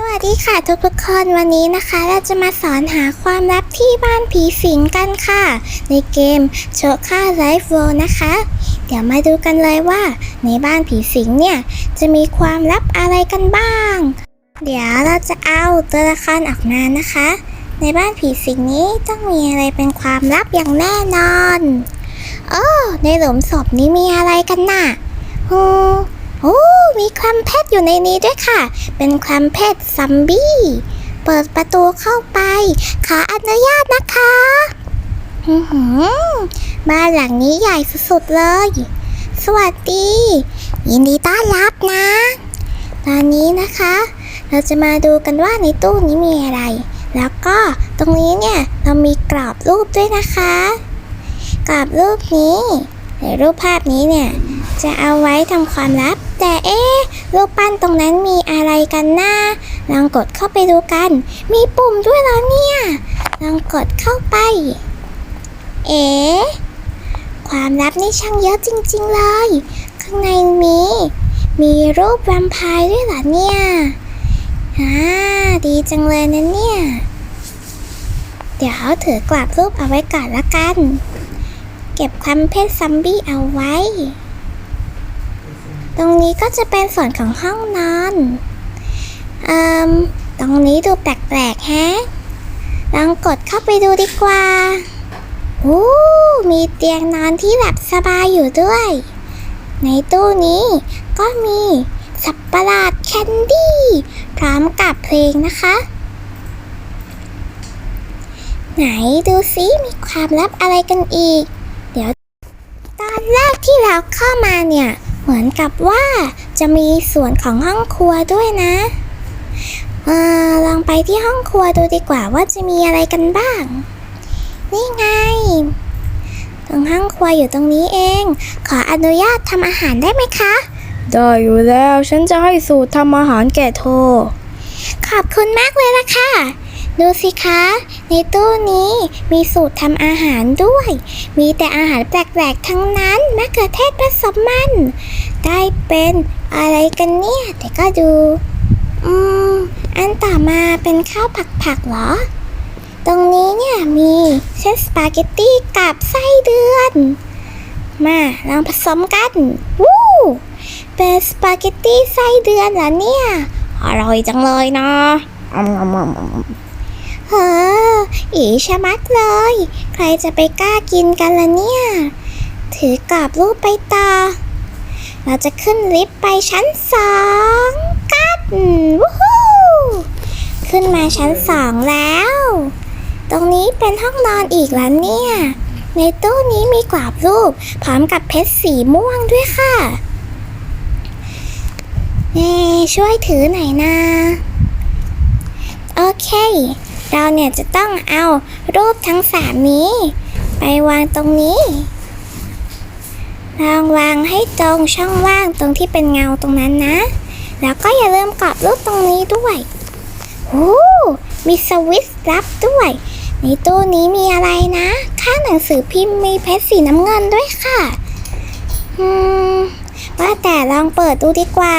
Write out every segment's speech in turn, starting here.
สวัสดีค่ะทุกทุกๆคนวันนี้นะคะ เราจะมาสอนหาความลับที่บ้านผีสิงกันค่ะ ในเกมโชค่าไลฟ์โวนะคะ เดี๋ยวมาดูกันเลยว่า ในบ้านผีสิงเนี่ย จะมีความลับอะไรกันบ้าง เดี๋ยวเราจะเอาตัวละครออกมานะคะ ในบ้านผีสิงนี้ต้องมีอะไรเป็นความลับอย่างแน่นอนโอ้ในหลุมศพนี้มีอะไรกันน่ะอืม โอ้มีความเพชรอยู่ในนี้ด้วยค่ะ เป็นความเพชรซัมบี้ เปิดประตูเข้าไป ขออนุญาตนะคะอือหือบ้านหลังนี้ใหญ่สุดๆเลย สวัสดี ยินดีต้อนรับนะ ตอนนี้นะคะ เราจะมาดูกันว่าในตู้นี้มีอะไร แล้วก็ตรงนี้เนี่ยเรามีกรอบรูปด้วยนะคะ กรอบรูปนี้หรือรูปภาพนี้เนี่ยจะเอาไว้ทำความลับ แต่เอ๊ะรูปปั้นตรงนั้นมีอะไรกันนะลองกดเข้าไปดูกัน มีปุ่มด้วยเหรอเนี่ย ลองกดเข้าไป เอ๊ะความลับนี่ช่างเยอะจริง ๆ เลย ข้างในมี มีรูปแวมไพร์ด้วยเหรอเนี่ยอ่าดีจังเลยนะเนี่ย เดี๋ยวถือกลับรูปเอาไว้ก่อนละกัน เก็บความเพชรซัมบี้เอาไว้ ตรงนี้ก็จะเป็นส่วนของห้องนอนอืมตรงนี้ดูแปลกๆแฮะ ลองกดเข้าไปดูดีกว่าโอ้มีเตียงนอนที่หลับสบายอยู่ด้วย ในตู้นี้ก็มีสับประหลาดแคนดี้ พร้อมกับเพลงนะคะ ไหนดูซิมีความลับอะไรกันอีก เดี๋ยว ตอนแรกที่เราเข้ามาเนี่ย เหมือนกับว่าจะมีส่วนของห้องครัวด้วยนะเออลองไปที่ห้องครัวดูดีกว่าว่าจะมีอะไรกันบ้าง นี่ไง ตรงห้องครัวอยู่ตรงนี้เอง ขออนุญาตทำอาหารได้ไหมคะ ได้อยู่แล้วฉันจะให้สูตรทำอาหารแก่เธอขอบคุณมากเลยล่ะค่ะ ดูสิคะ ในตู้นี้มีสูตรทำอาหารด้วย มีแต่อาหารแปลกๆทั้งนั้นมะเขือเทศผสมมัน ได้เป็นอะไรกันเนี่ย แต่ก็ดู อืม อันต่อมาเป็นข้าวผักๆเหรอ ตรงนี้เนี่ยมีเส้นสปาเกตตี้กับไส้เดือน มาลองผสมกัน วู้ เป็นสปาเกตตี้ไส้เดือนเหรอเนี่ย อร่อยจังเลยเนาะ เฮ้ออีชะมัดเลย ใครจะไปกล้ากินกันล่ะเนี่ย ถือกรอบรูปไปต่อ เราจะขึ้นลิฟต์ไปชั้นสองกันวู้ฮู้ขึ้นมาชั้นสองแล้ว ตรงนี้เป็นห้องนอนอีกแล้วเนี่ย ในตู้นี้มีกรอบรูป พร้อมกับเพชรสีม่วงด้วยค่ะเน่ช่วยถือหน่อยนะ โอเค เราเนี่ยจะต้องเอารูปทั้งสามนี้ ไปวางตรงนี้ ลองวางให้ตรงช่องว่างตรงที่เป็นเงาตรงนั้นนะ แล้วก็อย่าลืมกรอบรูปตรงนี้ด้วยโอ้มีสวิตช์ลับด้วย ในตู้นี้มีอะไรนะข้าหนังสือพิมพ์มีเพชรสีน้ำเงินด้วยค่ะอืมว่าแต่ลองเปิดดูดีกว่า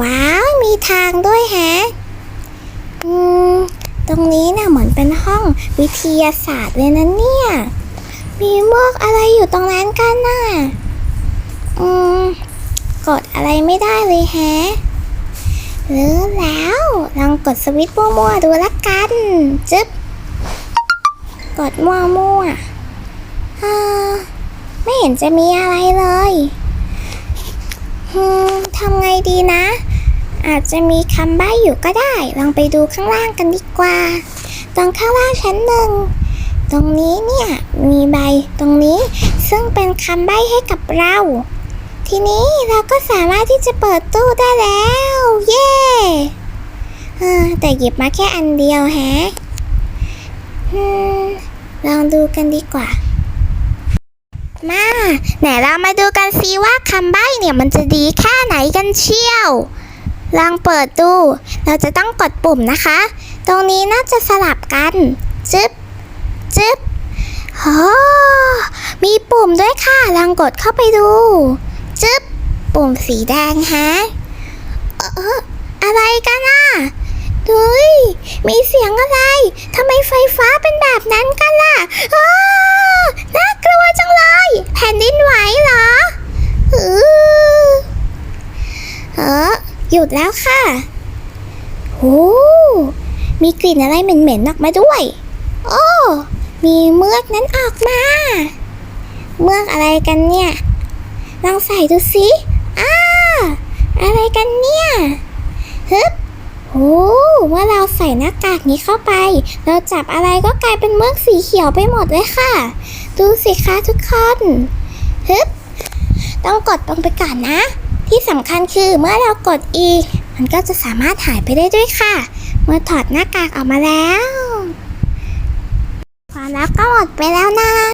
ว้าว มีทางด้วยแฮะอืม ตรงนี้น่ะเหมือนเป็นห้องวิทยาศาสตร์เลยนะเนี่ย มีมวกอะไรอยู่ตรงนั้นกันน่ะ อืม กดอะไรไม่ได้เลยแฮะหรือแล้วลองกดสวิตช์มั่วๆดูละกัน จึ๊บ กดมั่วๆอ่าไม่เห็นจะมีอะไรเลยอืมทำไงดีนะ อาจจะมีคำใบ้อยู่ก็ได้ ลองไปดูข้างล่างกันดีกว่า ตรงข้างล่างชั้นหนึ่ง ตรงนี้เนี่ยมีใบตรงนี้ซึ่งเป็นคำใบ้ให้กับเรา ทีนี้เราก็สามารถที่จะเปิดตู้ได้แล้ว เย้แต่หยิบมาแค่อันเดียวแฮะลองดูกันดีกว่า มาไหนเรามาดูกันซิว่าคำใบ้เนี่ยมันจะดีแค่ไหนกันเชียว ลองเปิดดู เราจะต้องกดปุ่มนะคะ ตรงนี้น่าจะสลับกัน จึ๊บ จึ๊บโอ้มีปุ่มด้วยค่ะ ลองกดเข้าไปดู จึ๊บ ปุ่มสีแดงฮะ เออ อะไรกันอะเฮ้ยมีเสียงอะไร ทำไมไฟฟ้าเป็นแบบนั้นกันล่ะอ้าน่ากลัวจังเลย แผ่นดินไหวเหรอเออเออ หยุดแล้วค่ะ โอ้ มีกลิ่นอะไรเหม็นๆออกมาด้วย โอ้ มีเมือกนั้นออกมา เมือกอะไรกันเนี่ย ลองใส่ดูสิอ้าอะไรกันเนี่ย ฮึบโอ้เมื่อเราใส่หน้ากากนี้เข้าไป เราจับอะไรก็กลายเป็นเมือกสีเขียวไปหมดเลยค่ะ ดูสิคะทุกคน ฮึบ ต้องกดลงไปก่อนนะ ที่สำคัญคือเมื่อเรากด e มันก็จะสามารถหายไปได้ด้วยค่ะ เมื่อถอดหน้ากากออกมาแล้ว ความลับก็หมดไปแล้วนะ